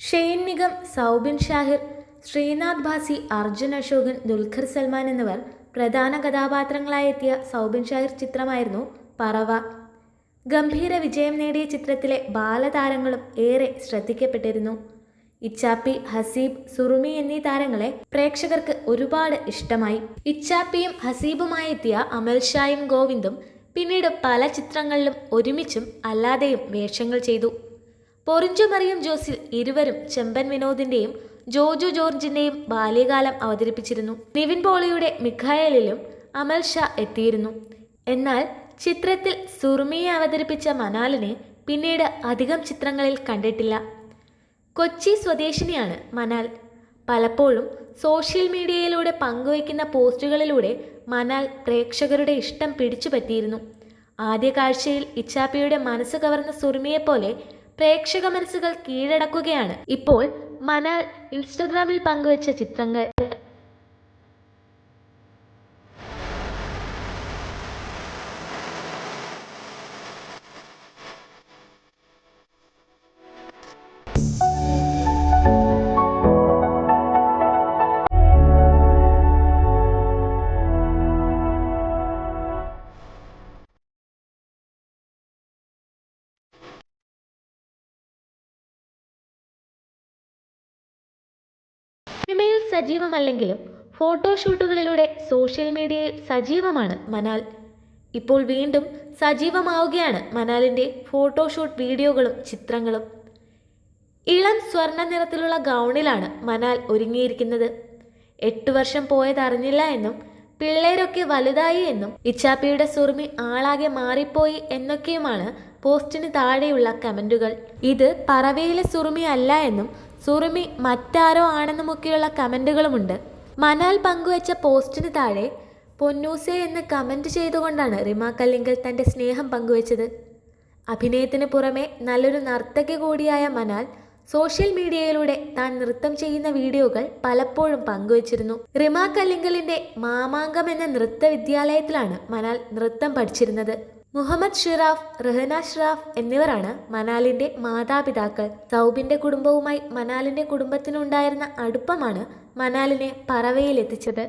Shane Nigam Soubin Shahir Sreenath Bhasi Arjun Ashokan Dulquer Salmaan എന്നിവർ പ്രധാന കഥാപാത്രങ്ങളായി എത്തിയ സൗബിൻ ഷാഹിർ ചിത്രമായിരുന്നു പറവ. ഗംഭീര വിജയം നേടിയ ചിത്രത്തിലെ ബാലതാരങ്ങളും ഏറെ ശ്രദ്ധിക്കപ്പെട്ടിരുന്നു. ഇച്ചാപ്പി ഹസീബ് സുറുമി എന്നീ താരങ്ങളെ പ്രേക്ഷകർക്ക് ഒരുപാട് ഇഷ്ടമായി. ഇച്ചാപ്പിയും ഹസീബുമായി എത്തിയ അമൽ ഷായും ഗോവിന്ദും പിന്നീട് പല ചിത്രങ്ങളിലും ഒരുമിച്ചും അല്ലാതെയും വേഷങ്ങൾ ചെയ്തു. പൊറിഞ്ചു മറിയം ജോസിൽ ഇരുവരും ചെമ്പൻ വിനോദിന്റെയും ജോജു ജോർജിന്റെയും ബാല്യകാലം അവതരിപ്പിച്ചിരുന്നു. നിവിൻ പോളിയുടെ മിഖായലിലും അമൽ ഷാ എത്തിയിരുന്നു. എന്നാൽ ചിത്രത്തിൽ സുർമിയെ അവതരിപ്പിച്ച മനാലിനെ പിന്നീട് അധികം ചിത്രങ്ങളിൽ കണ്ടിട്ടില്ല. കൊച്ചി സ്വദേശിനിയാണ് മനാൽ. പലപ്പോഴും സോഷ്യൽ മീഡിയയിലൂടെ പങ്കുവയ്ക്കുന്ന പോസ്റ്റുകളിലൂടെ മനാൽ പ്രേക്ഷകരുടെ ഇഷ്ടം പിടിച്ചുപറ്റിയിരുന്നു. ആദ്യ കാഴ്ചയിൽ ഇച്ചാപ്പിയുടെ മനസ്സ് കവർന്ന സുറുമിയെപ്പോലെ പ്രേക്ഷക മനസ്സുകൾ കീഴടക്കുകയാണ്. ഇപ്പോൾ മനാൽ ഇൻസ്റ്റഗ്രാമിൽ പങ്കുവച്ച ചിത്രങ്ങൾ സജീവമല്ലെങ്കിലും ഫോട്ടോഷൂട്ടുകളിലൂടെ സോഷ്യൽ മീഡിയയിൽ സജീവമാണ് മനാൽ. ഇപ്പോൾ വീണ്ടും സജീവമാവുകയാണ് മനാലിന്റെ ഫോട്ടോഷൂട്ട് വീഡിയോകളും ചിത്രങ്ങളും. ഇളം സ്വർണ നിറത്തിലുള്ള ഗൗണിലാണ് മനാൽ ഒരുങ്ങിയിരിക്കുന്നത്. എട്ടു വർഷം പോയതറിഞ്ഞില്ല എന്നും പിള്ളേരൊക്കെ വലുതായി എന്നും ഇച്ചാപ്പിയുടെ സുറുമി ആളാകെ മാറിപ്പോയി എന്നൊക്കെയുമാണ് പോസ്റ്റിന് താഴെയുള്ള കമന്റുകൾ. ഇത് പറവയിലെ സുറുമി അല്ല എന്നും സുറുമി മറ്റാരോ ആണെന്നുമൊക്കെയുള്ള കമന്റുകളുമുണ്ട് മനാൽ പങ്കുവച്ച പോസ്റ്റിന് താഴെ പൊന്നൂസെ എന്ന് കമന്റ് ചെയ്തുകൊണ്ടാണ് റിമ കല്ലിങ്കൽ തന്റെ സ്നേഹം പങ്കുവച്ചത്. അഭിനയത്തിന് പുറമെ നല്ലൊരു നർത്തകി കൂടിയായ മനാൽ സോഷ്യൽ മീഡിയയിലൂടെ താൻ നൃത്തം ചെയ്യുന്ന വീഡിയോകൾ പലപ്പോഴും പങ്കുവച്ചിരുന്നു. റിമ കല്ലിങ്കലിന്റെ മാമാങ്കം എന്ന നൃത്ത വിദ്യാലയത്തിലാണ് മനാൽ നൃത്തം പഠിച്ചിരുന്നത്. മുഹമ്മദ് ഷിറാഫ് റഹന ഷിറാഫ് എന്നിവരാണ് മനാലിന്റെ മാതാപിതാക്കൾ. സൗബിന്റെ കുടുംബവുമായി മനാലിന്റെ കുടുംബത്തിനുണ്ടായിരുന്ന അടുപ്പമാണ് മനാലിനെ പറവയിലെത്തിച്ചത്